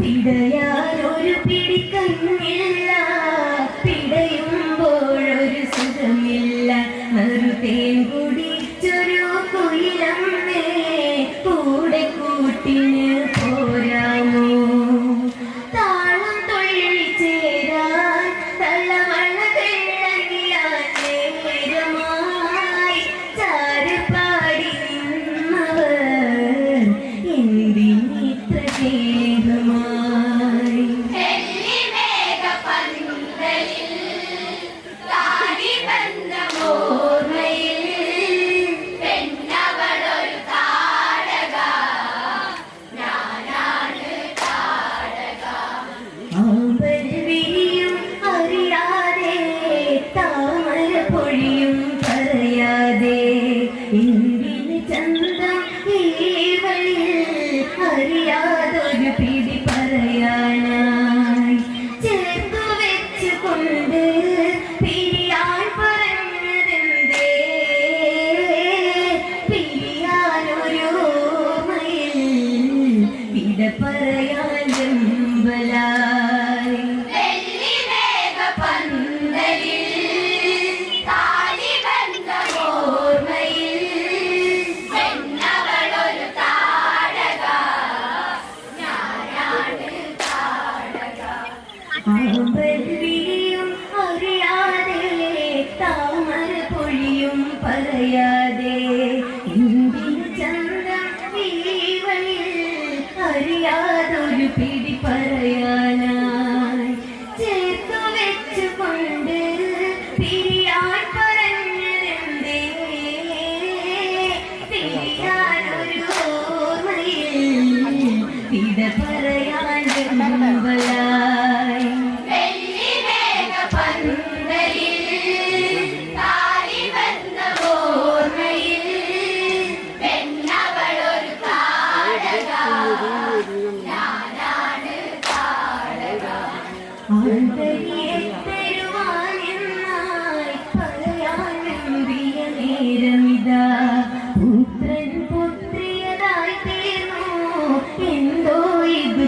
പിടയാനൊരു പിടിക്കുന്നില്ല 快乐呀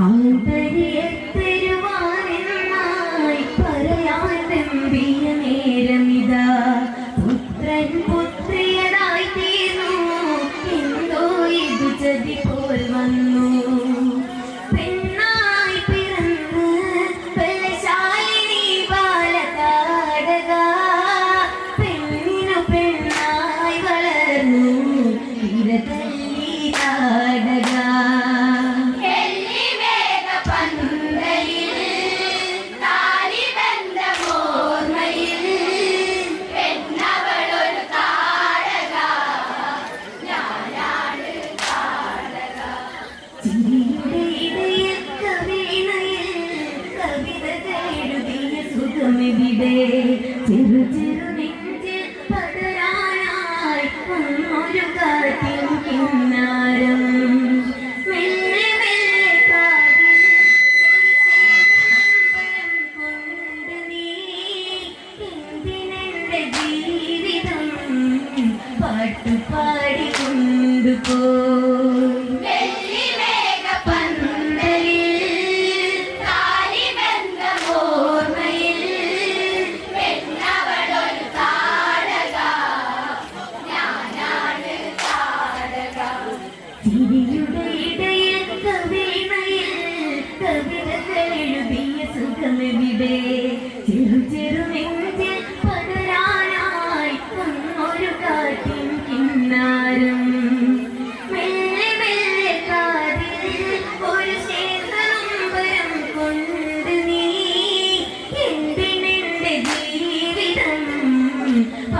Oh. ലോകമെവിടെ ചെറു ചെറു നെഞ്ചിൽ പകരാനായി ഒന്നൊരു കാറ്റിൽ കിന്നാരം. മെല്ലെ മെല്ലെ കാതിൽ കൊണ്ട് നീ എന്തിനെന്റെ ജീവിതം പാട്ടുപാടി കൊണ്ടുപോ.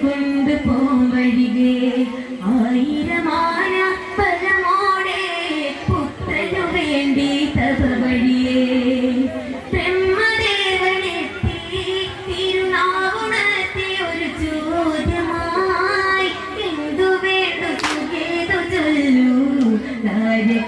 കൊണ്ട് പോവഴികേ ആയിരമാന ഫലമോടെ പുത്രനു വേണ്ടി തവ വഴിയേ. ബ്രഹ്മദേവനെത്തി തിരുനാവുണത്തെ ഒരു ചോദ്യമായി എന്തു വേണ്ടു ചൊല്ലൂ? കാര്യ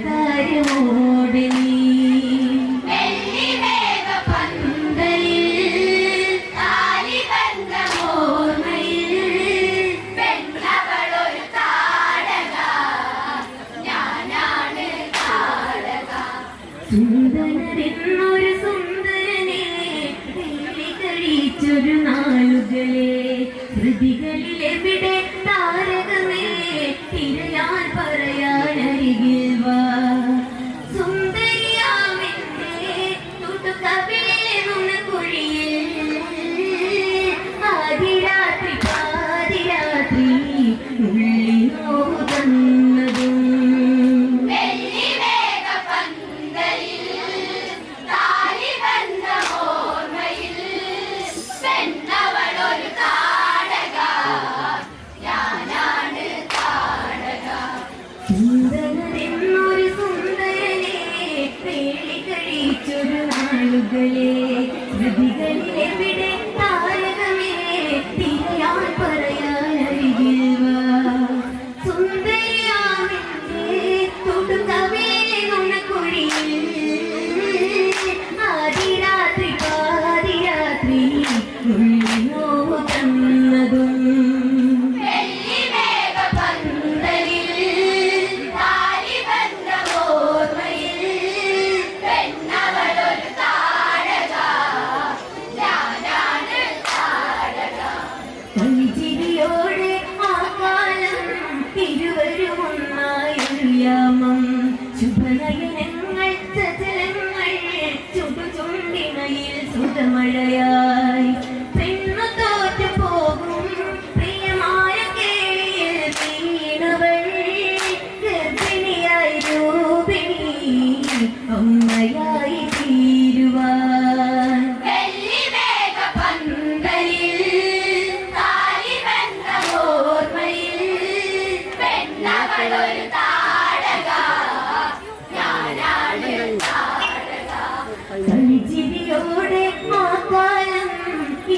ചന്ദനരെന്നൊരു സുന്ദരനെ കഴിച്ചൊരു നാളുകളെ. ഹൃതികളിലെവിടെ താരകമേ? തിരയാൻ പറയാനരികിൽ വാ. നദികളെ നദികളെ വിട சுடர்மழையாய்